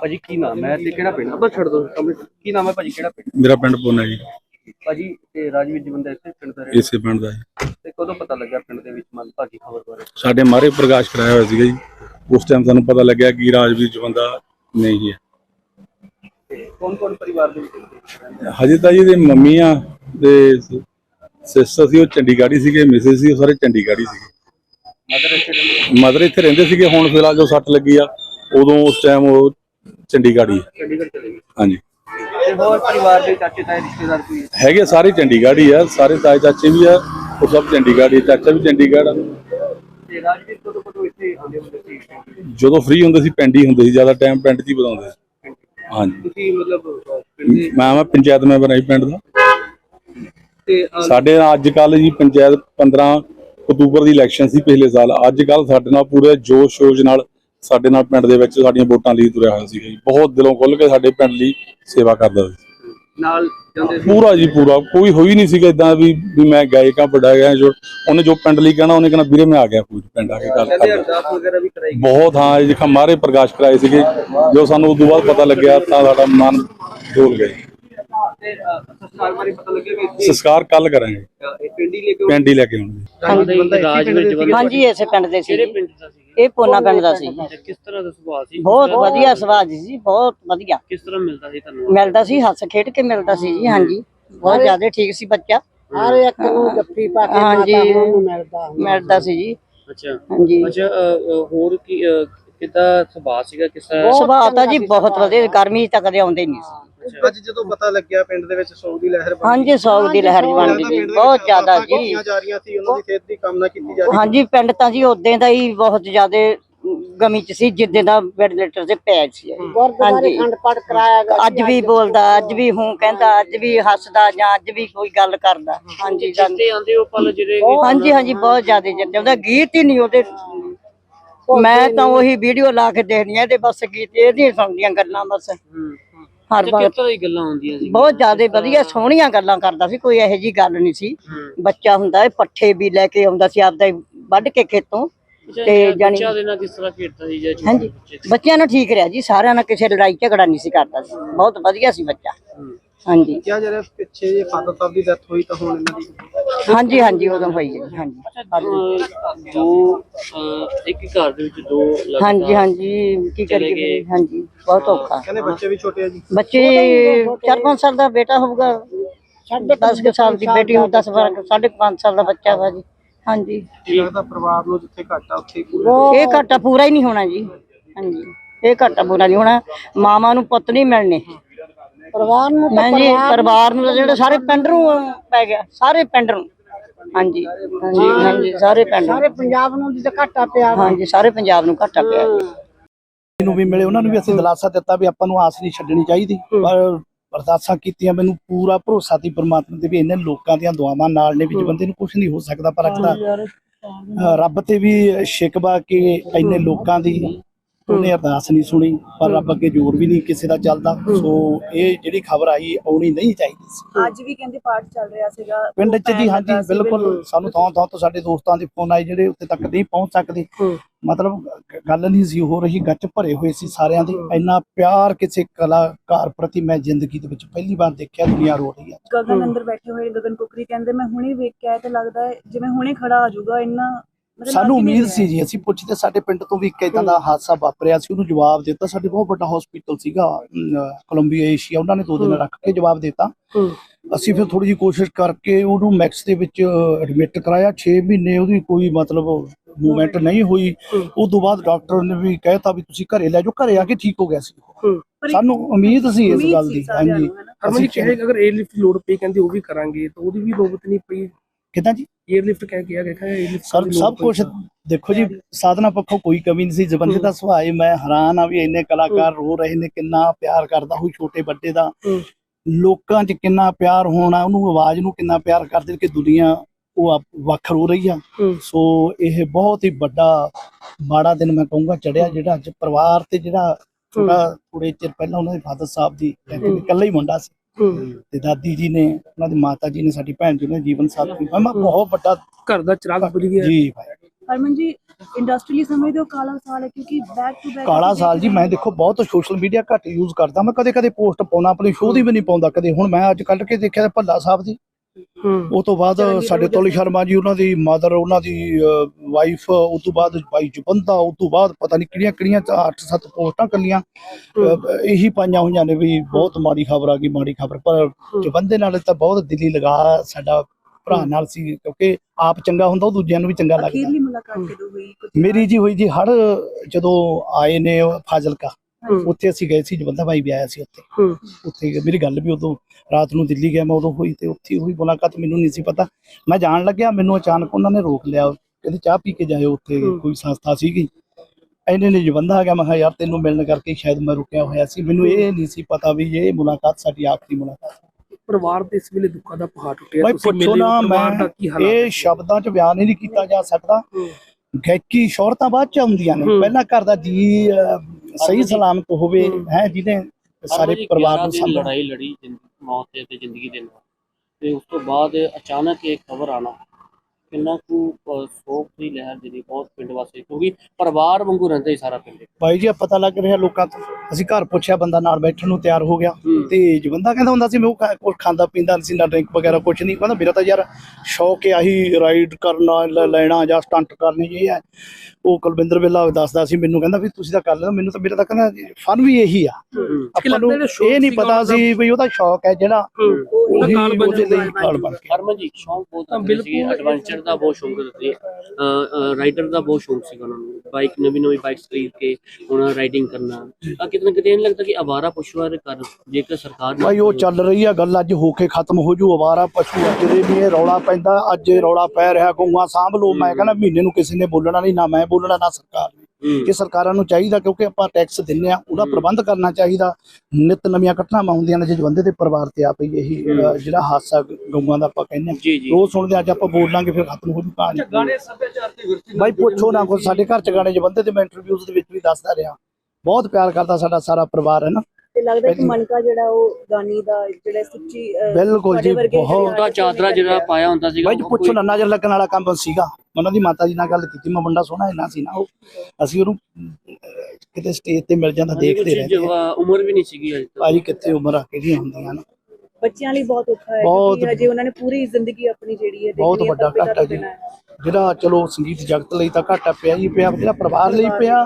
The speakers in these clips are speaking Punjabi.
ਭਾਜੀ ਕੀ ਨਾਮ ਹੈ ਤੇ ਕਿਹੜਾ ਪਿੰਡ? ਬਸ ਛੱਡ ਦੋ ਕੀ ਨਾਮ ਹੈ ਭਾਜੀ ਕਿਹੜਾ ਪਿੰਡ? ਮੇਰਾ ਪਿੰਡ ਪੋਨਾ ਜੀ। ਭਾਜੀ ਤੇ ਰਾਜਵੀਰ ਜਵੰਦਾ ਇੱਥੇ ਪਿੰਡ ਦਾ ਇਸੇ ਪਿੰਡ ਦਾ ਜੀ। ਤੇ ਕਦੋਂ ਪਤਾ ਲੱਗਾ ਪਿੰਡ ਦੇ ਵਿੱਚ ਮੰਦਭਾਗੀ ਖਬਰ ਬਾਰੇ? ਸਾਡੇ ਮਾਰੇ ਪ੍ਰਕਾਸ਼ ਕਰਾਇਆ ਹੋਇਆ ਸੀਗਾ ਜੀ। ਉਸ ਟਾਈਮ ਸਾਨੂੰ ਪਤਾ ਲੱਗਿਆ ਕਿ ਰਾਜਵੀਰ ਜਵੰਦਾ ਨਹੀਂ ਹੈ। ਤੇ ਕੌਣ ਕੌਣ ਪਰਿਵਾਰ ਦੇ ਵਿੱਚ ਰਹਿੰਦੇ? ਹਜੇ ਤਾਂ ਜੀ ਦੇ ਮੰਮੀ ਆ ਤੇ ਸਿਸਟਰ ਸੀ ਉਹ ਚੰਡੀਗੜ੍ਹੀ ਸੀਗੇ ਮਿਸਿਸ ਸੀ ਉਹ ਸਾਰੇ ਚੰਡੀਗੜ੍ਹੀ ਸੀਗੇ। ਮਦਰ ਇੱਥੇ ਰਹਿੰਦੇ ਮਦਰ ਇੱਥੇ ਰਹਿੰਦੇ ਸੀਗੇ ਹੁਣ ਫਿਲਹਾਲ ਜੋ ਸੱਟ ਲੱਗੀ ਆ ਉਦੋਂ ਉਸ ਟਾਈਮ ਉਹ ਚੰਡੀਗੜ੍ਹੀ ਹੈ। ਚੰਡੀਗੜ੍ਹ ਚਲੇ ਗਏ। ਹਾਂਜੀ। ਤੇ ਹੋਰ ਪਰਿਵਾਰ ਦੇ ਚਾਚੇ ਤਾਏ ਰਿਸ਼ਤੇਦਾਰ ਕੋਈ ਹੈਗੇ ਸਾਰੇ ਚੰਡੀਗੜ੍ਹ ਹੀ ਆ ਸਾਰੇ ਤਾਏ ਚਾਚੇ ਵੀ ਆ ਉਹ ਸਭ ਚੰਡੀਗੜ੍ਹ ਹੀ ਚਾਚਾ ਵੀ ਚੰਡੀਗੜ੍ਹ ਆ। ਤੇ ਰਾਜਵੀਰ ਕਦੋਂ ਕਦੋਂ ਇੱਥੇ ਆਉਂਦੇ ਹੁੰਦੇ ਸੀ? ਜਦੋਂ ਫ੍ਰੀ ਹੁੰਦੇ ਸੀ ਪਿੰਡ ਹੀ ਹੁੰਦੇ ਸੀ ਜ਼ਿਆਦਾ ਟਾਈਮ ਪਿੰਡ 'ਚ ਹੀ ਬਤਾਉਂਦੇ ਸੀ। ਹਾਂਜੀ। ਤੁਸੀਂ ਮਤਲਬ ਅਹ, ਪਿੰਡ ਦੇ ਮੈਂ ਮੈਂ ਪੰਚਾਇਤ ਮੈਂਬਰ ਹਾਂ ਜੀ ਪਿੰਡ ਦਾ। ਤੇ ਅਹ, ਸਾਡੇ ਅੱਜ ਕੱਲ ਜੀ ਪੰਚਾਇਤ 15 ਅਕਤੂਬਰ ਦੀ ਇਲੈਕਸ਼ਨ ਸੀ ਪਿਛਲੇ ਸਾਲ। ਅੱਜ ਕੱਲ ਸਾਡੇ ਨਾਲ ਪੂਰੇ ਜੋਸ਼ ਸ਼ੋਜ ਨਾਲ ਸਾਡੇ ਨਾਲ ਪਿੰਡ ਦੇ ਵਿੱਚ ਸਾਡੀਆਂ ਵੋਟਾਂ ਲਈ ਤੁਰਿਆ ਹੋਇਆ ਸੀਗਾ ਜੀ। ਬਹੁਤ ਦਿਲੋਂ ਖੁੱਲ ਕੇ ਸਾਡੇ ਪਿੰਡ ਲਈ ਸੇਵਾ ਕਰਦਾ ਸੀ। ਨਾਲ ਜਾਂਦੇ ਸੀ? ਪੂਰਾ ਜੀ ਪੂਰਾ। ਕੋਈ ਹੋਈ ਨਹੀਂ ਸੀਗਾ ਇਦਾਂ ਵੀ ਵੀ ਮੈਂ ਗਾਇਕ ਆ ਵੱਡਾ ਗਿਆ ਜੋ ਉਹਨੇ ਜੋ ਪਿੰਡ ਲਈ ਕਹਿਣਾ ਉਹਨੇ ਕਹਿਣਾ ਵੀਰੇ ਮੈਂ ਆ ਗਿਆ ਕੋਈ ਪਿੰਡ ਆ ਕੇ ਗੱਲ ਕਹਿੰਦੇ ਕਰਦਾ। ਅਰਦਾਸ ਵਗੈਰਾ ਵੀ ਕਰਾਈ ਗਈ। ਬਹੁਤ ਹਾਂ ਇਹ ਜਿਹਾ ਮਾਰੇ ਪ੍ਰਕਾਸ਼ ਕਰਾਏ ਸੀਗੇ। ਜੋ ਸਾਨੂੰ ਉਦੋਂ ਬਾਅਦ ਪਤਾ ਲੱਗਿਆ ਤਾਂ ਸਾਡਾ ਮਨ ਡੋਲ ਗਿਆ। ਜੀ। ਤੇ ਸੰਸਕਾਰ ਬਾਰੇ ਪਤਾ ਲੱਗਿਆ ਵੀ ਇੱਥੇ ਸੰਸਕਾਰ ਕੱਲ ਕਰਾਂਗੇ। ਇਹ ਪਿੰਡ ਹੀ ਲੈ ਕੇ ਪਿੰਡ ਹੀ ਲੈ ਕੇ ਆਉਣਗੇ। ਹਾਂਜੀ। ਇਸੇ ਪਿੰਡ ਦੇ ਸੀ ਪਿੰਡ ਦਾ ਸੀ? ਇਹ ਪੋਨਾ ਪਿੰਡ ਦਾ ਸੀ। ਕਿਸ ਤਰ੍ਹਾਂ ਦਾ ਸੁਭਾਅ ਸੀ? ਬਹੁਤ ਵਧੀਆ ਸਵਾਦ ਸੀ ਬਹੁਤ ਵਧੀਆ। ਕਿਸ ਤਰ੍ਹਾਂ ਮਿਲਦਾ ਸੀ ਤੁਹਾਨੂੰ? ਮਿਲਦਾ ਸੀ ਹੱਸ ਖੇਡ ਕੇ ਮਿਲਦਾ ਸੀ ਜੀ ਹਾਂਜੀ। ਬਹੁਤ ਜ਼ਿਆਦਾ ਠੀਕ ਸੀ ਬੱਚਾ। ਹਰ ਇੱਕ ਨੂੰ ਜੱਫੀ ਪਾ ਕੇ ਹਾਂਜੀ। ਮਾਤਾ ਨੂੰ ਮਿਲਦਾ ਮਿਲਦਾ ਸੀ ਜੀ। ਅੱਛਾ। ਹਾਂਜੀ। ਅੱਛਾ ਹੋਰ ਕੀ ਕਿੱਦਾਂ ਸੁਭਾਅ ਸੀਗਾ? ਕਿਸ ਤਰ੍ਹਾਂ ਸੁਭਾਅ ਤਾਂ ਜੀ ਬਹੁਤ ਵਧੀਆ ਗਰਮੀ 'ਚ ਤਾਂ ਕਦੇ ਆਉਂਦੇ ਨਹੀਂ ਸੀ। ਅੱਜ ਜਦੋਂ ਪਤਾ ਲੱਗਿਆ ਪਿੰਡ ਦੇ ਵਿੱਚ ਸੋਗ ਦੀ ਲਹਿਰ ਬਣ ਹਾਂਜੀ ਸੌਗ ਦੀ ਲਹਿਰ ਬਣ ਗਈ। ਜੀ ਬਹੁਤ ਜ਼ਿਆਦਾ ਜੀ। ਜਾ ਰਹੀਆਂ ਸੀ ਉਹਨਾਂ ਦੀ ਸਿਹਤ ਦੀ ਕਾਮਨਾ ਕੀਤੀ ਜਾ ਰਹੀ ਹਾਂਜੀ ਪਿੰਡ ਤਾਂ ਜੀ ਉਦੋਂ ਦਾ ਹੀ ਬਹੁਤ ਜ਼ਿਆਦਾ ਗਮੀ 'ਚ ਸੀ ਜਿੱਦਾਂ ਦਾ ਵੈਂਟੀਲੇਟਰ ਤੇ ਪਿਆ ਸੀ। ਹਾਂਜੀ। ਅੱਜ ਵੀ ਬੋਲਦਾ ਅੱਜ ਵੀ ਹੂੰ ਕਹਿੰਦਾ ਅੱਜ ਵੀ ਹੱਸਦਾ ਜਾਂ ਅੱਜ ਵੀ ਕੋਈ ਗੱਲ ਕਰਦਾ। ਹਾਂਜੀ ਸਾਨੂੰ- ਤੇ ਆਂਦੇ ਉਹ ਪਲ ਜਿਹੜੇ ਹਾਂਜੀ ਹਾਂਜੀ ਬਹੁਤ ਜ਼ਿਆਦਾ ਜਿੱਤੇ ਉਹਦਾ ਗੀਤ ਹੀ ਨਹੀਂ ਉਹਦੇ। ਮੈਂ ਤਾਂ ਉਹੀ ਵੀਡੀਓ ਲਾ ਕੇ ਦੇਖਦੀ ਆ ਤੇ ਬਸ ਗੀਤ ਇਹਦੀਆਂ ਸੁਣਦੀਆਂ ਗੱਲਾਂ ਬਸ। ਹਰ ਵਾਰ ਤਰ੍ਹਾਂ ਦੀ ਗੱਲਾਂ ਹੁੰਦੀਆਂ ਸੀ ਬਹੁਤ ਜ਼ਿਆਦਾ ਵਧੀਆ ਸੋਹਣੀਆਂ ਗੱਲਾਂ ਕਰਦਾ ਸੀ ਕੋਈ ਇਹੋ ਜੀ ਗੱਲ ਨਹੀਂ ਸੀ। ਬੱਚਾ ਹੁੰਦਾ ਇਹ ਪੱਠੇ ਵੀ ਲੈ ਕੇ ਆਉਂਦਾ ਸੀ ਆਪਦਾ ਵੱਢ ਕੇ ਖੇਤੋਂ। ਤੇ ਜਾਨੀ ਬੱਚਾ ਦੇ ਨਾਲ ਕਿਸ ਤਰ੍ਹਾਂ ਖੇਡਦਾ ਸੀ ਜਾਂ ਹਾਂਜੀ ਬੱਚਿਆਂ ਨਾਲ ਠੀਕ ਰਿਹਾ ਜੀ ਸਾਰਿਆਂ ਨਾਲ ਕਿਸੇ ਲੜਾਈ ਝਗੜਾ ਨਹੀਂ ਸੀ ਕਰਦਾ ਸੀ। ਬਹੁਤ ਵਧੀਆ ਸੀ ਬੱਚਾ। ਹਾਂਜੀ। ਕਿਹਾ ਜਾ ਰਿਹਾ ਪਿੱਛੇ ਜੇ ਫਾਦਰ ਸਾਹਿਬ ਦੀ ਡੈਥ ਹੋਈ ਤਾਂ ਹੁਣ ਇਹਨਾਂ ਦੀ ਹਾਂਜੀ ਹਾਂਜੀ ਉਦੋਂ ਹੋਈ ਹੈ ਜੀ, ਹਾਂਜੀ। ਦੋ ਅਹ, ਇੱਕ ਹੀ ਘਰ ਦੇ ਵਿੱਚ ਦੋ ਲਗਾਤਾਰ ਹਾਂਜੀ ਹਾਂਜੀ ਕੀ ਚਲੇ ਕਰੀਏ ਗਏ। ਹਾਂਜੀ ਬਹੁਤ ਔਖਾ। ਕਹਿੰਦੇ ਬੱਚੇ ਵੀ ਛੋਟੇ ਆ ਜੀ। ਬੱਚੇ 4-5 ਸਾਲ ਦਾ ਬੇਟਾ ਹੋਊਗਾ ਸਾਢੇ 10 ਸਾਲ ਦੀ ਬੇਟੀ ਹੋ 10 12 ਸਾਢੇ 5 ਸਾਲ ਦਾ ਬੱਚਾ ਵਾ ਜੀ ਹਾਂਜੀ। ਕੀ ਲੱਗਦਾ ਪਰਿਵਾਰ ਨੂੰ ਜਿੱਥੇ ਘਾਟਾ ਉੱਥੇ ਹੀ ਪੂਰਾ ਇਹ ਘਾਟਾ ਪੂਰਾ ਹੀ ਨਹੀਂ ਹੋਣਾ ਜੀ ਹਾਂਜੀ। ਇਹ ਘਾਟਾ ਪੂਰਾ ਨਹੀਂ ਹੋਣਾ ਮਾਵਾਂ ਨੂੰ ਪੁੱਤ ਨਹੀਂ ਮਿਲਣੇ। ਪਰਿਵਾਰ ਨੂੰ ਜੀ ਪਰਿਵਾਰ ਨੂੰ ਤਾਂ ਜਿਹੜੇ ਸਾਰੇ ਪਿੰਡ ਨੂੰ ਪੈ ਗਿਆ ਸਾਰੇ ਪਿੰਡ ਨੂੰ। ਹਾਂਜੀ ਹਾਂਜੀ ਹਾਂਜੀ ਸਾਰੇ ਪਿੰਡ ਨੂੰ। ਸਾਰੇ ਪੰਜਾਬ ਨੂੰ ਜਿੱਥੇ ਘਾਟਾ ਪਿਆ ਹਾਂਜੀ ਸਾਰੇ ਪੰਜਾਬ ਨੂੰ ਘਾਟਾ ਪਿਆ। ਨੂੰ ਵੀ ਮਿਲੇ ਉਹਨਾਂ ਨੂੰ ਵੀ ਅਸੀਂ ਦਿਲਾਸਾ ਦਿੱਤਾ ਵੀ ਆਪਾਂ ਨੂੰ ਆਸ ਨਹੀਂ ਛੱਡਣੀ ਚਾਹੀਦੀ। ਪਰ ਅਰਦਾਸਾਂ ਕੀਤੀਆਂ ਮੈਨੂੰ ਪੂਰਾ ਭਰੋਸਾ ਸੀ ਪ੍ਰਮਾਤਮਾ ਤੇ ਵੀ ਇਹਨਾਂ ਲੋਕਾਂ ਦੀਆਂ ਦੁਆਵਾਂ ਨਾਲ ਨੇ ਵੀ ਜੇ ਬੰਦੇ ਨੂੰ ਕੁਝ ਨਹੀਂ ਹੋ ਸਕਦਾ ਪਰ ਅਕਦਾ ਰੱਬ ਤੇ ਵੀ ਸ਼ਿਕਵਾ ਕਿ ਇੰਨੇ ਲੋਕਾਂ ਦੀ ਉਹਨੇ ਅਰਦਾਸ ਨਹੀਂ ਸੁਣੀ ਪਰ ਰੱਬ ਅੱਗੇ ਜ਼ੋਰ ਵੀ ਨਹੀਂ ਕਿਸੇ ਦਾ ਚੱਲਦਾ। ਸੋ ਇਹ ਜਿਹੜੀ ਖਬਰ ਆਈ ਆਉਣੀ ਨਹੀਂ ਚਾਹੀਦੀ ਸੀ। ਅੱਜ ਵੀ ਕਹਿੰਦੇ ਪਾਠ ਚੱਲ ਰਿਹਾ ਸੀਗਾ। ਪਿੰਡ ਚ ਜੀ ਹਾਂਜੀ ਬਿਲਕੁਲ ਸਾਨੂੰ ਥਾਂ ਥਾਂ ਤੋਂ ਸਾਡੇ ਦੋਸਤਾਂ ਦੇ ਫੋਨ ਆਏ ਜਿਹੜੇ ਉੱਥੇ ਤੱਕ ਨਹੀਂ ਪਹੁੰਚ ਸਕਦੇ। ਮਤਲਬ ਗੱਲ ਨਹੀਂ ਸੀ ਹੋ ਰਹੀ ਗੱਚ ਭਰੇ ਹੋਏ ਸੀ ਸਾਰਿਆਂ ਦੇ। ਇੰਨਾ ਪਿਆਰ ਕਿਸੇ ਕਲਾਕਾਰ ਪ੍ਰਤੀ ਮੈਂ ਜ਼ਿੰਦਗੀ ਦੇ ਵਿੱਚ ਪਹਿਲੀ ਵਾਰ ਦੇਖਿਆ ਦੁਨੀਆ ਰੋ ਰਹੀ ਹੈ। ਗਗਨ ਅੰਦਰ ਬੈਠੇ ਹੋਏ ਗਗਨ ਕੁਕਰੀ ਕਹਿੰਦੇ ਮੈਂ ਹੁਣੇ ਵੇਖ ਕੇ ਆਇਆ ਤੇ ਲੱਗਦਾ ਜਿਵੇਂ ਹੁਣੇ ਖੜਾ ਆ ਜਾਊਗਾ ਇੰਨਾ ਸਾਨੂੰ ਉਮੀਦ। ਸੀ ਜੀ ਅਸੀਂ ਪੁੱਛਦੇ ਸਾਡੇ ਪਿੰਡ ਤੋਂ ਵੀ ਇੱਕ ਇਦਾਂ ਦਾ ਹਾਦਸਾ ਵਾਪਰਿਆ ਸੀ ਉਹਨੂੰ ਜਵਾਬ ਦਿੱਤਾ। ਸਾਡੇ ਬਹੁਤ ਵੱਡਾ ਹਸਪੀਟਲ ਸੀਗਾ ਕੋਲੰਬੀਆ ਏਸ਼ੀਆ ਉਹਨਾਂ ਨੇ ਦੋ ਦਿਨ ਰੱਖ ਕੇ ਜਵਾਬ ਦਿੱਤਾ। ਅਸੀਂ ਫਿਰ ਥੋੜੀ ਜਿਹੀ ਕੋਸ਼ਿਸ਼ ਕਰਕੇ ਉਹਨੂੰ ਮੈਕਸ ਦੇ ਵਿੱਚ ਐਡਮਿਟ ਕਰਾਇਆ। 6 ਮਹੀਨੇ ਉਹਦੀ ਕੋਈ ਮਤਲਬ ਮੂਵਮੈਂਟ ਨਹੀਂ ਹੋਈ। ਉਸ ਤੋਂ ਬਾਅਦ ਡਾਕਟਰ ਨੇ ਵੀ ਕਹਿਤਾ ਵੀ ਤੁਸੀਂ ਘਰੇ ਲੈ ਜਾਓ ਘਰੇ ਆ ਕੇ ਠੀਕ ਹੋ ਗਿਆ ਸੀ। ਸਾਨੂੰ ਉਮੀਦ ਸੀ ਇਸ ਗੱਲ ਦੀ। ਹਾਂਜੀ। ਜੀ ਕਹੇ ਅਗਰ 에ਅਰ ਲਿਫਟ ਲੋਡ ਪਈ ਕਹਿੰਦੇ ਉਹ ਵੀ ਕਰਾਂਗੇ ਤਾਂ ਉਹਦੀ ਵੀ ਨੌਬਤ ਨਹੀਂ ਪਈ। ਕਿਦਾਂ ਜੀ? 에ਅਰ ਲਿਫਟ ਕਹਿ ਕਿਹਾ ਗਿਆ 에ਅਰ ਲਿਫਟ ਸਰ ਸਭ ਕੁਝ ਦੇਖੋ ਜੀ ਸਾਧਨਾ ਪੱਖੋਂ ਕੋਈ ਕਮੀ ਨਹੀਂ ਸੀ ਜਬੰਦੇ ਦਾ ਸੁਭਾਅ ਮੈਂ ਹੈਰਾਨ ਆ ਵੀ ਇੰਨੇ ਕਲਾਕਾਰ ਰੋ ਰਹੇ ਨੇ ਕਿੰਨਾ ਪਿਆਰ ਕਰਦਾ ਹੋਈ ਛੋਟੇ ਵੱਡੇ ਦਾ। ਲੋਕਾਂ 'ਚ ਕਿੰਨਾ ਪਿਆਰ ਹੋਣਾ ਉਹਨੂੰ ਆਵਾਜ਼ ਨੂੰ ਕਿੰਨਾ ਪਿਆਰ ਕਰਦੇ ਕਿ ਦੁਨੀਆ ਉਹ ਆਪ- ਵੱਖ ਹੋ ਰਹੀ ਆ। ਸੋ ਇਹ ਬਹੁਤ ਹੀ ਵੱਡਾ ਮਾੜਾ ਦਿਨ ਮੈਂ ਕਹੂੰਗਾ ਚੜਿਆ ਜਿਹੜਾ ਅੱਜ ਪਰਿਵਾਰ ਤੇ ਜਿਹੜਾ ਥੋੜਾ ਥੋੜੇ ਚਿਰ ਪਹਿਲਾਂ ਉਹਨਾਂ ਦੇ ਫਾਦਰ ਸਾਹਿਬ ਦੀ ਇਕੱਲਾ ਹੀ ਮੁੰਡਾ ਸੀ। ਤੇ ਦਾਦੀ ਜੀ ਨੇ ਉਹਨਾਂ ਦੀ ਮਾਤਾ ਜੀ ਨੇ ਸਾਡੀ ਭੈਣ ਜੀ ਨੇ ਜੀਵਨ ਸਾਥੀ। ਮੈਂ ਬਹੁਤ ਵੱਡਾ ਘਰ ਦਾ ਚਿਰਾਗ ਬੁਝ ਗਿਆ। ਜੀ ਭਾਈ। ਹਰਮਨ ਜੀ ਇੰਡਸਟਰੀਅਲੀ ਸਮਝਦੇ ਹੋ ਕਾਲਾ ਸਾਲ ਹੈ ਕਿਉਂਕਿ ਬੈਕ ਟੂ ਬੈਕ ਕਾਲਾ ਸਾਲ ਜੀ ਮੈਂ ਦੇਖੋ ਬਹੁਤ ਸੋਸ਼ਲ ਮੀਡੀਆ ਘੱਟ ਯੂਜ਼ ਕਰਦਾ। ਮੈਂ ਕਦੇ ਕਦੇ ਪੋਸਟ ਪਾਉਣਾ ਆਪਣੀ ਸ਼ੋਅ ਦੀ ਵੀ ਨਹੀਂ ਪਾਉਂਦਾ ਕਦੇ। ਹੁਣ ਮੈਂ ਅੱਜ ਕੱਢ ਕੇ ਦੇਖਿਆ ਭੱਲਾ ਸਾਹਿਬ ਦੀ। ਉਹ ਤੋਂ ਬਾਅਦ ਸਾਡੇ ਤੋਲੀ ਸ਼ਰਮਾ ਜੀ ਉਹਨਾਂ ਦੀ ਮਦਰ ਉਹਨਾਂ ਦੀ ਵਾਈਫ ਉਸ ਤੋਂ ਬਾਅਦ ਭਾਈ ਜੁਬੰਦਾ ਉਸ ਤੋਂ ਬਾਅਦ ਪਤਾ ਨਹੀਂ ਕਿਹੜੀਆਂ ਕਿਹੜੀਆਂ 8-7 ਪੋਸਟਾਂ ਕੱਲੀਆਂ। ਇਹੀ ਪਾਈਆਂ ਹੋਈਆਂ ਨੇ ਵੀ ਬਹੁਤ ਮਾੜੀ ਖਬਰ ਆ ਗਈ ਮਾੜੀ ਖਬਰ। ਪਰ ਜੁਬੰਦੇ ਨਾਲ ਤਾਂ ਬਹੁਤ ਦਿਲੀ ਲਗਾ ਸਾਡਾ ਭਰਾ ਨਾਲ ਸੀ ਕਿਉਂਕਿ ਆਪ ਚੰਗਾ ਹੁੰਦਾ ਉਹ ਦੂਜਿਆਂ ਨੂੰ ਵੀ ਚੰਗਾ ਲੱਗਦਾ। ਮੇਰੀ ਜੀ ਹੋਈ ਜੀ ਹੜ ਜਦੋਂ ਆਏ ਨੇ ਫਾਜ਼ਿਲਕਾ। ਉੱਥੇ ਅਸੀਂ ਗਏ ਸੀ ਜਵੰਦਾ ਭਾਈ ਵੀ ਆਇਆ ਸੀ ਉੱਥੇ ਉੱਥੇ ਮੇਰੀ ਗੱਲ ਵੀ ਉਦੋਂ ਰਾਤ ਨੂੰ ਦਿੱਲੀ ਗਿਆ ਮੈਂ ਉਦੋਂ ਹੋਈ ਤੇ ਉੱਥੇ ਹੋਈ ਮੁਲਾਕਾਤ ਮੈਨੂੰ ਨਹੀਂ ਸੀ ਪਤਾ ਮੈਂ ਜਾਣ ਲੱਗਿਆ ਮੈਨੂੰ ਅਚਾਨਕ ਉਹਨਾਂ ਨੇ ਰੋਕ ਲਿਆ ਕਹਿੰਦੇ ਚਾਹ ਪੀ ਕੇ ਜਾਇਓ ਉੱਥੇ। ਕੋਈ ਸੰਸਥਾ ਸੀਗੀ ਇਹਨੇ ਨੇ ਜਵੰਦਾ ਆ ਗਿਆ ਮੈਂ ਕਿਹਾ ਯਾਰ ਤੈਨੂੰ ਮਿਲਣ ਕਰਕੇ ਸ਼ਾਇਦ ਮੈਂ ਰੁਕਿਆ ਹੋਇਆ ਸੀ ਮੈਨੂੰ ਇਹ ਨਹੀਂ ਸੀ ਪਤਾ ਵੀ ਇਹ ਮੁਲਾਕਾਤ ਸਾਡੀ ਆਖਰੀ ਮੁਲਾਕਾਤ ਹੈ। ਪਰਿਵਾਰ ਦੇ ਇਸ ਵੇਲੇ ਦੁੱਖਾਂ ਦਾ ਪਹਾੜ ਟੁੱਟਿਆ ਤੁਸੀਂ ਮਿਲੇ ਪਰਿਵਾਰ ਦਾ ਕੀ ਮੈਂ ਹਾਲਾਤ ਇਹ? ਸ਼ਬਦਾਂ 'ਚ ਬਿਆਨ ਹੀ ਨਹੀਂ ਕੀਤਾ ਜਾ ਸਕਦਾ। ਗਾਇਕੀ ਸ਼ੋਹਰਤਾਂ ਬਾਅਦ ਚ ਆਉਂਦੀਆਂ ਨੇ। ਪਹਿਲਾਂ ਘਰ ਦਾ ਜੀ ਸਹੀ ਸਲਾਮਤ ਹੋਵੇ ਹੂੰ। ਜਿਹਨੇ ਸਾਰੇ ਪਰਿਵਾਰ ਨੂੰ ਸੰਭਾਲ ਲੜਾਈ ਲੜੀ ਮੌਤ ਤੇ ਤੇ ਜ਼ਿੰਦਗੀ ਦੇ ਨਾਲ ਤੇ ਉਸ ਤੋਂ ਬਾਅਦ ਅਚਾਨਕ ਇਹ ਖਬਰ ਆਣਾ ਕਿੰਨਾ ਕੁ ਸੋਗ ਦੀ ਲਹਿਰ ਜਿਹੜੀ ਬਹੁਤ ਪਿੰਡ ਵਾਸਤੇ ਕਿਉਂਕਿ ਪਰਿਵਾਰ ਵਾਂਗੂ ਰਹਿੰਦਾ ਹੀ ਸਾਰਾ ਪਿੰਡ। ਭਾਈ ਜੀ ਆ ਪਤਾ ਲੱਗ ਰਿਹਾ ਲੋਕਾਂ ਤੋਂ ਅਸੀਂ ਘਰ ਪੁੱਛਿਆ ਬੰਦਾ ਨਾਲ ਬੈਠਣ ਨੂੰ ਤਿਆਰ ਹੋ ਗਿਆ। ਤੇ ਜੋ ਬੰਦਾ ਕਹਿੰਦਾ ਹੁੰਦਾ ਸੀ ਮੈਂ ਉਹ ਕੁਛ ਖਾਂਦਾ ਪੀਂਦਾ ਨਹੀਂ ਸੀ ਨਾ ਡਰਿੰਕ ਵਗੈਰਾ ਕੁਝ ਨਹੀਂ। ਕਹਿੰਦਾ ਮੇਰਾ ਤਾਂ ਯਾਰ ਸ਼ੌਕ ਹੈ ਆਹੀ ਰਾਈਡ ਕਰਨਾ ਲੈਣਾ ਜਾਂ ਸਟੰਟ ਕਰਨੇ ਇਹ ਹੈ। ਉਹ ਕੁਲਵਿੰਦਰ ਵੇਲਾ ਦੱਸਦਾ ਸੀ ਮੈਨੂੰ ਕਹਿੰਦਾ ਵੀ ਤੁਸੀਂ ਤਾਂ ਕਰ ਲੈਂਦੇ ਮੈਨੂੰ ਤਾਂ ਮੇਰਾ ਤਾਂ ਕਹਿੰਦਾ ਫਨ ਵੀ ਇਹੀ ਆ। ਆਪਾਂ ਨੂੰ ਇਹ ਨਹੀਂ ਪਤਾ ਸੀ ਵੀ ਉਹਦਾ ਸ਼ੌਕ ਹੈ ਜਿਹੜਾ ਉਹਦਾ ਉਹੀ ਕਾਲ ਬਣ ਜਾਂਦਾ। ਕਾਲ ਬਣ ਗਿਆ ਹਰਮਨ ਜੀ ਸ਼ੌਂਕ ਬਹੁਤ ਬਿਲਕੁਲ। ਐਡਵੈਂਚਰ ਦਾ ਬਹੁਤ ਸ਼ੌਂਕ ਰੱਖਦੇ ਰਾਈਡਰ ਦਾ ਬਹੁਤ ਸ਼ੌਂਕ ਸੀਗਾ ਉਹਨਾਂ ਨੂੰ। ਬਾਈਕ ਨਵੀਂ ਨਵੀਂ ਬਾਈਕਸ ਖਰੀਦ ਕੇ ਉਹਨਾਂ ਰਾਈਡਿੰਗ ਕਰਨਾ। ਆ ਕਿਤੇ ਨਾ ਕਿਤੇ ਇਹ ਲੱਗਦਾ ਕਿ ਅਵਾਰਾ ਪਸ਼ੂਆਂ ਦੇ ਕਾਰਨ ਜੇਕਰ ਸਰਕਾਰ ਭਾਈ ਉਹ ਚੱਲ ਰਹੀ ਆ ਗੱਲ ਅੱਜ ਹੋ ਕੇ ਖਤਮ ਹੋ ਜੂ ਅਵਾਰਾ ਪਸ਼ੂ ਜਿਹੜੇ ਵੀ ਇਹ ਰੌਲਾ ਪੈਂਦਾ ਅੱਜ ਇਹ ਰੌਲਾ ਪੈ ਰਿਹਾ ਗਊਆਂ ਸਾਂਭ ਲਓ। ਮੈਂ ਕਹਿੰਦਾ ਮਹੀਨੇ ਨੂੰ ਕਿਸੇ ਨੇ ਬੋਲਣਾ ਨਹੀਂ ਨਾ ਮੈਂ ਬੋਲਣਾ ਨਾ ਸਰਕਾਰ। ਇਹ ਸਰਕਾਰਾਂ ਨੂੰ ਚਾਹੀਦਾ ਕਿਉਂਕਿ ਆਪਾਂ ਟੈਕਸ ਦਿੰਨੇ ਆ ਉਹਦਾ ਪ੍ਰਬੰਧ ਕਰਨਾ ਚਾਹੀਦਾ। ਨਿਤ ਨਵੀਆਂ ਘਟਨਾਵਾਂ ਹੁੰਦੀਆਂ ਨੇ ਜਜਵੰਦੇ ਦੇ ਪਰਿਵਾਰ ਤੇ ਆ ਪਈ ਇਹੀ ਜਿਹੜਾ ਹਾਦਸਾ ਗਊਆਂ ਦਾ ਆਪਾਂ ਕਹਿੰਦੇ ਆ। ਜੀ ਜੀ। ਰੋਜ਼ ਸੁਣਦੇ ਅੱਜ ਆਪਾਂ ਬੋਲਾਂਗੇ ਫਿਰ ਖਤਮ ਹੋ ਜੂ ਕਹਾਣੀ। ਭਾਈ ਪੁੱਛੋ ਨਾ ਕੋਈ ਸਾਡੇ ਘਰ ਚ ਗਾਣੇ ਜਵੰਦੇ ਤੇ ਮੈਂ ਇੰਟਰਵਿਊਜ਼ ਦੇ ਵਿੱਚ ਵੀ ਦੱਸਦਾ ਰਿਹਾ। ਬਹੁਤ ਪਿਆਰ ਕਰਦਾ ਸਾਡਾ ਸਾਰਾ ਪਰਿਵਾਰ ਹੈ ਨਾ? ਤੇ ਲੱਗਦਾ ਕਿ ਮਨਕਾ ਜਿਹੜਾ ਉਹ ਗਾਨੀ ਦਾ ਜਿਹੜਾ ਸੁੱਚੀ ਬਿਲਕੁਲ ਜੀ, ਬਹੁਤ। ਉਹਦਾ ਚਾਦਰਾ ਜਿਹੜਾ ਪਾਇਆ ਹੁੰਦਾ ਸੀਗਾ ਬਾਈ ਪੁੱਛੋ ਨਾ ਨਜ਼ਰ ਲੱਗਣ ਵਾਲਾ ਕੰਮ ਸੀਗਾ ਉਹਨਾਂ ਦੀ ਮਾਤਾ ਜੀ ਨਾਲ ਗੱਲ ਕੀਤੀ ਮੈਂ ਮੁੰਡਾ ਸੋਹਣਾ ਇੰਨਾ ਸੀ ਨਾ ਉਹ ਅਸੀਂ ਉਹਨੂੰ ਕਿਤੇ ਸਟੇਜ ਤੇ ਮਿਲ ਜਾਂਦਾ ਦੇਖਦੇ ਆ। ਜਵਾ- ਉਮਰ ਵੀ ਨਹੀਂ ਸੀਗੀ ਅਜੇ ਭਾਜੀ ਕਿੱਥੇ ਉਮਰਾਂ ਕਿਹੜੀਆਂ ਹੁੰਦੀਆਂ ਨੇ ਬੱਚਿਆਂ ਲਈ ਬਹੁਤ ਔਖਾ ਹੈ ਕਿਉਂਕਿ ਹਜੇ ਉਹਨਾਂ ਨੇ ਪੂਰੀ ਜ਼ਿੰਦਗੀ ਆਪਣੀ ਜਿਹੜੀ ਹੈ ਬਹੁਤ ਵੱਡਾ ਘਾਟਾ ਜੀ। ਜਿਹੜਾ ਚਲੋ ਸੰਗੀਤ ਜਗਤ ਲਈ ਤਾਂ ਘਾਟਾ ਪਿਆ ਹੀ ਪਿਆ ਜਿਹੜਾ ਪਰਿਵਾਰ ਲਈ ਪਿਆ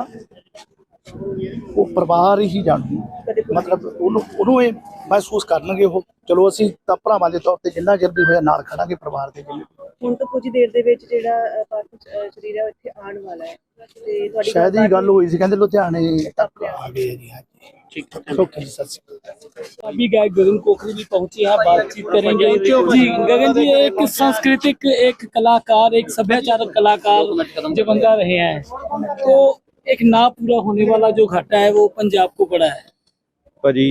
ਉਹ ਪਰਿਵਾਰ ਹੀ ਜਾਣੂ ਕਦੇ ਕੋਈ ਮਤਲਬ ਉਹਨੂੰ ਉਹਨੂੰ ਇਹ ਮਹਿਸੂਸ ਕਰਨਗੇ ਉਹ ਚਲੋ ਅਸੀਂ ਤਾਂ ਭਰਾਵਾਂ ਦੇ ਤੌਰ ਤੇ ਜਿੰਨਾ ਚਿਰ ਵੀ ਹੋਇਆ ਨਾਲ ਖੜਾਂਗੇ ਪਰਿਵਾਰ ਦੇ ਜਿੰਨੇ ਹੁਣ ਤਾਂ ਕੁਝ ਦੇਰ ਦੇ ਵਿੱਚ ਜਿਹੜਾ ਅਹ, ਪਾਰਥ ਅਹ, ਸਰੀਰ ਹੈ ਉਹ ਇੱਥੇ ਆਉਣ ਵਾਲਾ ਹੈ ਤੇ ਤੁਹਾਡੀ ਸ਼ਾਇਦ ਇਹ ਗੱਲ ਗੱਲਬਾਤ ਹੋਈ ਸੀ ਕਹਿੰਦੇ ਲੁਧਿਆਣੇ ਤੱਕ ਆ ਗਏ ਜੀ ਹਾਂਜੀ ਠੀਕ ਹੈ ਓਕੇ ਜੀ ਸਤਿ ਸ਼੍ਰੀ ਅਕਾਲ अभी गायक गगन कोकरी भी पहुंचे यहाँ बातचीत करेंगे जी गगन जी एक सांस्कृतिक एक कलाकार एक सभ्याचारक कलाकार जो बंदा रहे हैं तो एक ना पूरा होने वाला जो घाटा है वो पंजाब को पड़ा है ਭਾਜੀ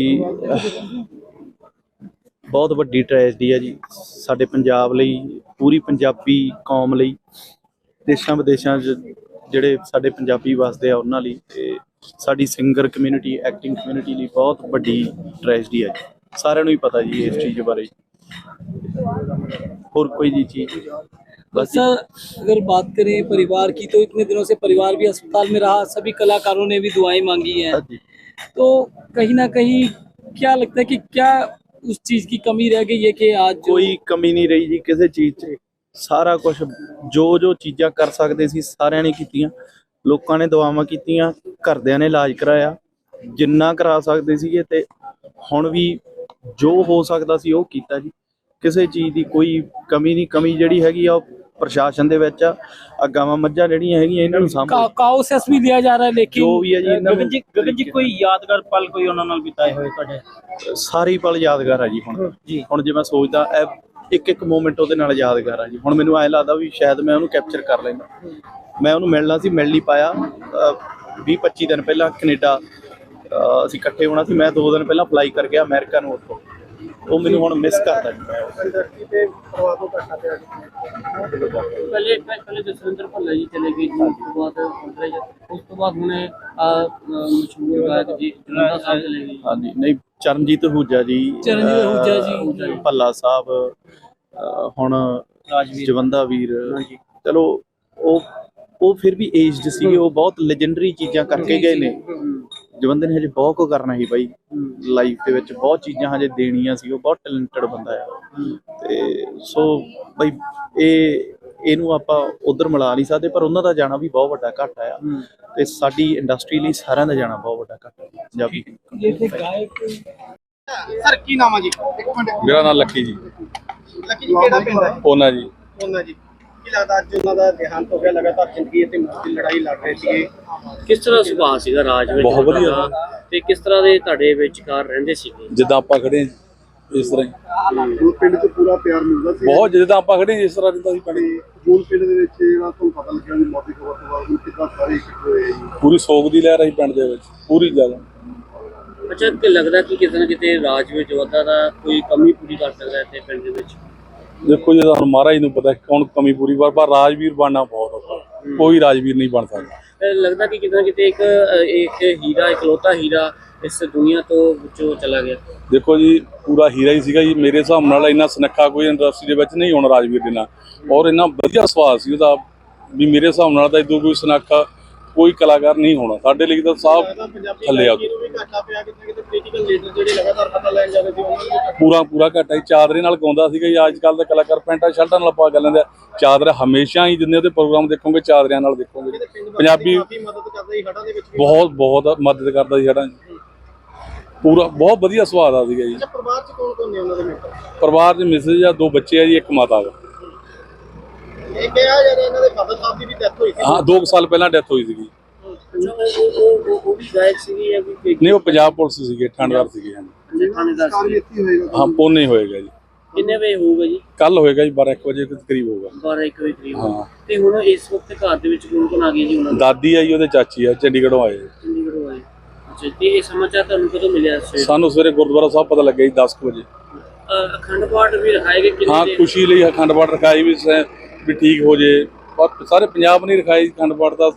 ਬਹੁਤ ਵੱਡੀ ਟ੍ਰੈਜਡੀ ਹੈ ਜੀ ਸਾਡੇ ਪੰਜਾਬ ਲਈ ਪੂਰੀ ਪੰਜਾਬੀ ਕੌਮ ਲਈ ਦੇਸ਼ਾਂ ਵਿਦੇਸ਼ਾਂ 'ਚ ਜਿਹੜੇ ਸਾਡੇ ਪੰਜਾਬੀ ਵਸਦੇ ਆ ਉਹਨਾਂ ਲਈ ਤੇ ਸਾਡੀ ਸਿੰਗਰ ਕਮਿਊਨਿਟੀ ਐਕਟਿੰਗ ਕਮਿਊਨਿਟੀ ਲਈ ਬਹੁਤ ਵੱਡੀ ਟ੍ਰੈਜਡੀ ਹੈ ਜੀ ਸਾਰਿਆਂ ਨੂੰ ਹੀ ਪਤਾ ਜੀ ਇਸ ਚੀਜ਼ ਬਾਰੇ ਹੋਰ ਕੋਈ ਜੀ ਚੀਜ਼ ਬਸ ਜੀ। सर अगर बात करें परिवार की तो इतने दिनों से परिवार भी अस्पताल में रहा सभी कलाकारों ने भी दुआएं मांगी हैं ਹਾਂਜੀ। तो कहीं ना कहीं क्या लगता है कि क्या उस चीज की कमी रह गई है कि आज जो ਕੋਈ ਕਮੀ ਨਹੀਂ ਰਹੀ ਜੀ ਕਿਸੇ ਚੀਜ਼ 'ਚ ਸਾਰਾ ਕੁਝ ਜੋ ਜੋ ਚੀਜ਼ਾਂ ਕਰ ਸਕਦੇ ਸੀ ਸਾਰਿਆਂ ਨੇ ਕੀਤੀਆਂ ਲੋਕਾਂ ਨੇ ਦੁਆਵਾਂ ਕੀਤੀਆਂ ਘਰਦਿਆਂ ਨੇ ਇਲਾਜ ਕਰਾਇਆ ਜਿੰਨਾ ਕਰਾ ਸਕਦੇ ਸੀਗੇ ਤੇ ਹੁਣ ਵੀ ਜੋ ਹੋ ਸਕਦਾ ਸੀ ਉਹ ਕੀਤਾ ਜੀ ਕਿਸੇ ਚੀਜ਼ ਦੀ ਕੋਈ ਕਮੀ ਨਹੀਂ ਕਮੀ ਜਿਹੜੀ ਹੈਗੀ ਆ ਉਹ ਪ੍ਰਸ਼ਾਸਨ ਦੇ ਵਿੱਚ ਆ ਗਾਵਾਂ ਮੱਝਾਂ ਜਿਹੜੀਆਂ ਹੈਗੀਆਂ ਇਹਨਾਂ ਨੂੰ ਸਾਂਭੋ। ਕਾਓ ਸੈਸ ਵੀ ਦਿਆ ਜਾ ਰਿਹਾ ਲੇਕਿਨ ਜੋ ਵੀ ਹੈ ਜੀ ਇਹਨਾਂ ਨੂੰ ਗਗਨ ਜੀ ਕੋਈ ਯਾਦਗਾਰ ਪਲ ਕੋਈ ਉਹਨਾਂ ਨਾਲ ਬਿਤਾਏ ਹੋਏ ਤੁਹਾਡੇ? ਸਾਰੀ ਪਲ ਯਾਦਗਾਰ ਆ ਜੀ ਹੁਣ। ਜੀ। ਹੁਣ ਜੇ ਮੈਂ ਸੋਚਦਾ ਇਹ ਇੱਕ ਇੱਕ ਮੂਮੈਂਟ ਉਹਦੇ ਨਾਲ ਯਾਦਗਾਰ ਆ ਜੀ। ਹੁਣ ਮੈਨੂੰ ਐ ਲੱਗਦਾ ਵੀ ਸ਼ਾਇਦ ਮੈਂ ਉਹਨੂੰ ਕੈਪਚਰ ਕਰ ਲੈਣਾ ਮੈਂ ਉਹਨੂੰ ਮਿਲਣਾ ਸੀ ਮਿਲ ਨਹੀਂ ਪਾਇਆ। 20 25 ਦਿਨ ਪਹਿਲਾਂ ਕੈਨੇਡਾ ਅਸੀਂ ਇਕੱਠੇ ਹੋਣਾ ਸੀ। ਮੈਂ 2 ਦਿਨ ਪਹਿਲਾਂ ਅਪਲਾਈ ਕਰ ਗਿਆ ਅਮਰੀਕਾ ਨੂੰ ਉੱਥੋਂ। ਉਹ ਮੈਨੂੰ ਹੁਣ ਮਿਸ ਕਰਦਾ ਜੀ। ਮੈਂ ਪਹਿਲੇ ਪਹਿਲੇ ਜਸਵਿੰਦਰ ਭੱਲਾ ਜੀ ਚਲੇ ਗਏ ਜੀ ਉਸ ਤੋਂ ਬਾਅਦ ਅੰਦਰੇ ਉਸ ਤੋਂ ਬਾਅਦ ਹੁਣੇ ਆ ਮਸ਼ਹੂਰ ਗਾਇਕ ਜੀ ਜਲੰਧਰ ਸਾਹਿਬ ਚਲੇ ਗਏ ਹਾਂਜੀ ਨਹੀਂ ਚਰਨਜੀਤ ਹੂਜਾ ਜੀ ਚਰਨਜੀਤ ਹੂਜਾ ਜੀ। ਭੱਲਾ ਸਾਹਿਬ ਹੁਣ ਰਾਜਵੀਰ। ਜਵੰਦਾ ਵੀਰ। ਚਲੋ ਉਹ ਉਹ ਫਿਰ ਵੀ ਏਜਡ ਸੀਗੇ ਉਹ ਬਹੁਤ ਲੈਜੈਂਡਰੀ ਚੀਜ਼ਾਂ ਕਰਕੇ ਗਏ ਨੇ। ਜੋ ਬੰਦੇ ਨੇ ਹਜੇ ਬਹੁਤ ਕੁ ਕਰਨਾ ਸੀ ਬਾਈ। ਲਾਈਫ ਦੇ ਵਿੱਚ ਬਹੁਤ ਚੀਜ਼ਾਂ ਹਜੇ ਦੇਣੀਆਂ ਸੀ ਉਹ ਬਹੁਤ ਟੈਲੈਂਟਡ ਬੰਦਾ ਆ। ਤੇ ਸੋ ਬਾਈ ਇਹ ਇਹਨੂੰ ਆਪਾਂ ਉਧਰ ਮਿਲਾ ਨਹੀਂ ਸਕਦੇ ਪਰ ਉਹਨਾਂ ਦਾ ਜਾਣਾ ਵੀ ਬਹੁਤ ਵੱਡਾ ਘਾਟਾ ਆ। ਤੇ ਸਾਡੀ ਇੰਡਸਟਰੀ ਲਈ ਸਾਰਿਆਂ ਦਾ ਜਾਣਾ ਬਹੁਤ ਵੱਡਾ ਘਾਟਾ ਹੈ ਪੰਜਾਬੀ। ਸਰ ਕੀ ਨਾਮ ਆ ਜੀ? ਮੇਰਾ ਨਾਮ ਲੱਕੀ ਜੀ। ਲੱਕੀ ਜੀ ਕਿਹੜਾ ਪਿੰਡ ਹੈ ਉਹਨਾਂ ਜੀ। ਉਹਨਾਂ ਜੀ। ਕੀ ਲੱਗਦਾ ਅੱਜ ਉਹਨਾਂ ਦਾ ਦੇਹਾਂਤ ਹੋ ਗਿਆ ਲਗਾਤਾਰ ਜ਼ਿੰਦਗੀ ਅਤੇ ਮੌਤ ਦੀ ਲੜਾਈ ਲੜ ਰਹੇ ਸੀਗੇ? ਕਿਸ ਤਰ੍ਹਾਂ ਸੁਭਾਅ ਸੀਗਾ ਰਾਜ ਵਿੱਚ ਬਹੁਤ ਵਧੀਆ। ਉਹਨਾਂ ਦਾ ਤੇ ਕਿਸ ਤਰ੍ਹਾਂ ਦੇ ਤੁਹਾਡੇ ਵਿਚਕਾਰ ਰਹਿੰਦੇ ਸੀਗੇ? ਜਿੱਦਾਂ ਆਪਾਂ ਖੜੇ ਹਾਂ, ਇਸ ਤਰ੍ਹਾਂ ਹੀ। ਪਿੰਡ 'ਚ ਪੂਰਾ ਪਿਆਰ ਮਿਲਦਾ ਸੀ। ਬਹੁਤ ਜਿੱਦਾਂ ਆਪਾਂ ਖੜੇ ਹਾਂ, ਇਸ ਤਰ੍ਹਾਂ ਰਹਿੰਦਾ ਸੀ ਪਿੰਡ ਜੂਨ ਪਿੰਡ ਦੇ ਵਿੱਚ ਜਿਹੜਾ ਤੁਹਾਨੂੰ ਪਤਾ ਲੱਗਿਆ ਵੀ ਮੌਤ ਦੀ ਖਬਰ ਤੋਂ ਬਾਅਦ ਹੁਣ ਕਿੱਦਾਂ ਸਾਰੇ ਇਕੱਠੇ ਹੋਏ ਜੀ? ਪੂਰੀ ਸੋਗ ਦੀ ਲਹਿਰ ਆਈ ਪਿੰਡ ਦੇ ਵਿੱਚ ਪੂਰੀ ਜ਼ਿਆਦਾ। ਅੱਛਾ ਕਿ ਲੱਗਦਾ ਕਿ ਕਿਤੇ ਨਾ ਕਿਤੇ ਰਾਜ ਵਿੱਚ ਵਾਧਾ ਦਾ ਕੋਈ ਕਮੀ ਪੂਰੀ ਕਰ ਸਕਦਾ ਇੱਥੇ ਪਿੰਡ ਦੇ ਵਿੱਚ? ਦੇਖੋ ਜੀ ਹੁਣ ਮਹਾਰਾਜ ਨੂੰ ਪਤਾ ਕੌਣ ਕਮੀ ਪੂਰੀ ਪਰ ਪਰ ਰਾਜਵੀਰ ਬਣਨਾ ਬਹੁਤ ਔਖਾ ਕੋਈ ਰਾਜਵੀਰ ਨਹੀਂ ਬਣ ਸਕਦਾ। ਲੱਗਦਾ ਕਿ ਕਿਤੇ ਨਾ ਕਿਤੇ ਇੱਕ ਇੱਕ ਹੀਰਾ ਇਕਲੌਤਾ ਹੀਰਾ ਇਸ ਦੁਨੀਆ ਤੋਂ ਵਿੱਚੋਂ ਚਲਾ ਗਿਆ। ਦੇਖੋ ਜੀ ਪੂਰਾ ਹੀਰਾ ਹੀ ਸੀਗਾ ਜੀ। ਮੇਰੇ ਹਿਸਾਬ ਨਾਲ ਇੰਨਾ ਸੁਨੱਖਾ ਕੋਈ ਇੰਡਸਟਰੀ ਦੇ ਵਿੱਚ ਨਹੀਂ ਹੋਣਾ ਰਾਜਵੀਰ ਦੇ ਨਾਲ। ਔਰ ਇੰਨਾ ਵਧੀਆ ਸੁਭਾਅ ਸੀ ਉਹਦਾ ਵੀ ਮੇਰੇ ਹਿਸਾਬ ਨਾਲ ਤਾਂ ਇਦੋਂ ਕੋਈ ਸੁਨੱਖਾ ਕੋਈ ਕਲਾਕਾਰ ਨਹੀਂ ਹੋਣਾ। ਸਾਡੇ ਲਈ ਤਾਂ ਸਾਫ਼ ਥੱਲੇ ਆ ਪੂਰਾ ਪੂਰਾ ਘਾਟਾ ਹੀ ਚਾਦਰੇ ਨਾਲ ਗਾਉਂਦਾ ਸੀਗਾ ਜੀ। ਅੱਜ ਕੱਲ ਦੇ ਕਲਾਕਾਰ ਪੈਂਟਾਂ ਸ਼ਰਟਾਂ ਨਾਲ ਪਾ ਕੇ ਲੈਂਦੇ ਆ ਚਾਦਰ ਹਮੇਸ਼ਾ ਹੀ ਜਿੰਨੇ ਉਹਦੇ ਪ੍ਰੋਗਰਾਮ ਦੇਖੋਗੇ ਚਾਦਰਿਆਂ ਨਾਲ ਦੇਖੋਗੇ। ਪੰਜਾਬੀ ਹੜਾਂ। ਬਹੁਤ ਬਹੁਤ ਮਦਦ ਕਰਦਾ ਸੀ ਸਾਡਾ ਪੂਰਾ ਬਹੁਤ ਵਧੀਆ ਸੁਭਾਅ ਦਾ ਸੀਗਾ ਜੀ। ਪਰਿਵਾਰ ਚ ਕੌਣ ਕੌਣ ਨੇ ਉਹਨਾਂ ਦੇ ਪਰਿਵਾਰ ਦੇ ਮਿਸਿਸ ਆ ਦੋ ਬੱਚੇ ਆ ਜੀ ਇੱਕ ਮਾਤਾ ਦਾ ਇਹ ਕਿਹਾ ਜਾ ਰਿਹਾ ਇਹਨਾਂ ਦੇ ਫਾਦਰ ਸਾਹਿਬ ਦੀ ਵੀ ਡੈਥ ਹੋਈ ਸੀ। ਹਾਂ 2 ਸਾਲ ਪਹਿਲਾਂ ਡੈਥ ਹੋਈ ਸੀਗੀ। ਅੱਛਾ ਉਹ ਉਹ- ਉਹ ਉਹ- ਉਹ ਵੀ ਗਾਇਕ ਸੀਗੀ ਜਾਂ ਕੋਈ ਨਹੀਂ ਉਹ ਪੰਜਾਬ ਪੁਲਿਸ ਸੀਗੇ ਠੰਡਦਾਰ ਸੀਗੇ ਹਾਂਜੀ। ਕੋਈ ਥਾਣੇਦਾਰ ਕਾਰ ਵੀ ਸੀ ਇੱਥੇ ਹੀ ਹੋਏਗਾ ਹਾਂ ਪੋਨੇ ਹੀ ਹੋਏਗਾ ਜੀ। ਕਿੰਨੇ ਵਜੇ ਹੋਊਗਾ ਜੀ? ਕੱਲ ਹੋਏਗਾ ਜੀ 12 1 ਵਜੇ ਦੇ ਕਰੀਬ ਹੋਊਗਾ। 12 1 ਵਜੇ ਕਰੀਬ ਹਾਂ। ਤੇ ਹੁਣ ਇਸ ਵਕਤ ਘਰ ਦੇ ਵਿੱਚ ਕੌਣ ਕੌਣ ਆ ਗਿਆ ਜੀ ਉਹਨਾਂ ਦਾ? ਦਾਦੀ ਆ ਜੀ ਉਹਦੇ ਚਾਚੀ ਆ ਚੰਡੀਗੜ੍ਹੋਂ ਆਏ। ਚੰਡੀਗੜ੍ਹੋਂ ਆਏ। ਅੱਛਾ ਤੇ ਇਹ ਸਮਾਚਾਰ ਤੁਹਾਨੂੰ ਕਦੋਂ ਮਿਲਿਆ ਸਵੇਰ ਸਾਨੂੰ ਸਵੇਰੇ ਗੁਰਦੁਆਰਾ ਸਾਹਿਬ ਪਤਾ ਲੱਗਿਆ ਜੀ 10 ਕੁ ਵਜੇ। ਅ, ਅਖੰਡ ਪਾਠ ਵੀ ਰਖਾਏ ਗਏ ਕਿੰਨੇ ਹਾਂ ਖੁਸ਼ੀ ਲਈ ਅਖੰਡ ਪਾਠ ਰਖਾਈ ਵੀ ਸੈ- ਵੀ ਠੀਕ ਹੋ ਜੇ। ਪਰ ਸਾਰੇ ਪੰਜਾਬ ਨੇ ਰਖਾਈ ਅਖੰਡ ਪਾਠ ਦਾ।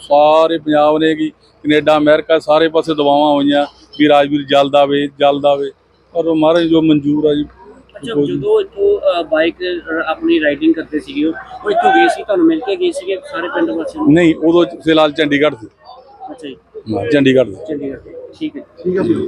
ਸਾਰੇ ਪੰਜਾਬ ਨੇ ਕੀ ਕੈਨੇਡਾ ਅਮਰੀਕਾ ਸਾਰੇ ਪਾਸੇ ਦਵਾਵਾਂ ਹੋਈਆਂ ਵੀ ਰਾਜਵੀਰ ਜਲਦ ਆਵੇ ਜਲਦ ਆਵੇ ਪਰ ਉਹ ਮਹਾਰਾਜ ਜੋ ਮਨਜ਼ੂਰ ਆ ਜੀ ਅੱਛਾ ਜਦੋਂ ਇੱਥੋਂ ਬਾਈਕ ਆਪਣੀ ਰਾਈਡਿੰਗ ਕਰਦੇ ਸੀਗੇ ਉਹ ਇੱਥੋਂ ਗਏ ਸੀ ਤੁਹਾਨੂੰ ਮਿਲ ਕੇ ਗਏ ਸੀਗੇ ਸਾਰੇ ਪਿੰਡ ਵਾਸੀ ਨੂੰ? ਨਹੀਂ ਉਦੋਂ ਫਿਲਹਾਲ ਚੰਡੀਗੜ੍ਹ ਸੀ। ਅੱਛਾ ਜੀ। ਚੰਡੀਗੜ੍ਹ ਸੀ। ਚੰਡੀਗੜ੍ਹ ਠੀਕ ਹੈ ਠੀਕ ਹੈ